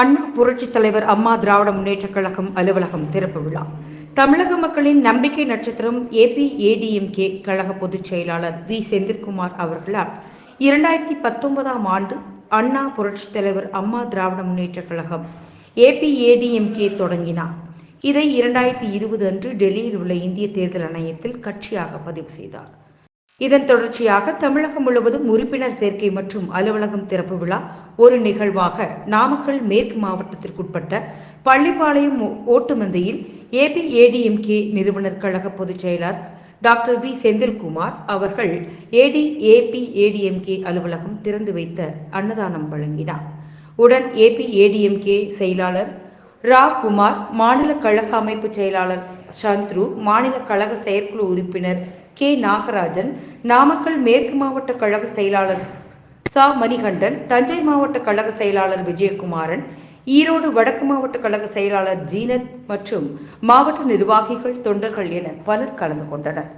அண்ணா புரட்சித் தலைவர் அம்மா திராவிட முன்னேற்றக் கழகம் அலுவலகம் திறப்பு விழா. தமிழக மக்களின் நம்பிக்கை நட்சத்திரம் ஏபிஏடிஎம்கே கழக பொதுச் செயலாளர் வி. செந்தில்குமார் அவர்களால் இரண்டாயிரத்தி பத்தொன்பதாம் ஆண்டு அண்ணா புரட்சித் தலைவர் அம்மா திராவிட முன்னேற்றக் கழகம் ஏபிஏடிஎம்கே தொடங்கினார். இதை இரண்டாயிரத்தி இருபது அன்று டெல்லியில் உள்ள இந்திய தேர்தல் ஆணையத்தில் கட்சியாக பதிவு செய்தார். இதன் தொடர்ச்சியாக தமிழகம் முழுவதும் உறுப்பினர் சேர்க்கை மற்றும் அலுவலகம் திறப்பு விழா ஒரு நிகழ்வாக நாமக்கல் மேற்கு மாவட்டத்திற்குட்பட்ட பள்ளிப்பாளையம் ஓ- ஓட்டுமந்தையில் ஏபிஏடிஎம்கே நிறுவனர் கழக பொதுச் செயலர் டாக்டர் வி. செந்தில்குமார் அவர்கள் ஏடி ஏபிஏடிஎம்கே அலுவலகம் திறந்து வைத்த அன்னதானம் வழங்கினார். உடன் ஏபிஏடிஎம்கே செயலாளர் ரா குமார் மாநில கழக அமைப்பு செயலாளர் சந்துரு மாநில கழக செயற்குழு உறுப்பினர் கே. நாகராஜன் நாமக்கல் மேற்கு மாவட்ட கழக செயலாளர் சா. மணிகண்டன் தஞ்சை மாவட்ட கழக செயலாளர் விஜயகுமாரன் ஈரோடு வடக்கு மாவட்ட கழக செயலாளர் ஜீனத் மற்றும் மாவட்ட நிர்வாகிகள் தொண்டர்கள் என பலர் கலந்து கொண்டனர்.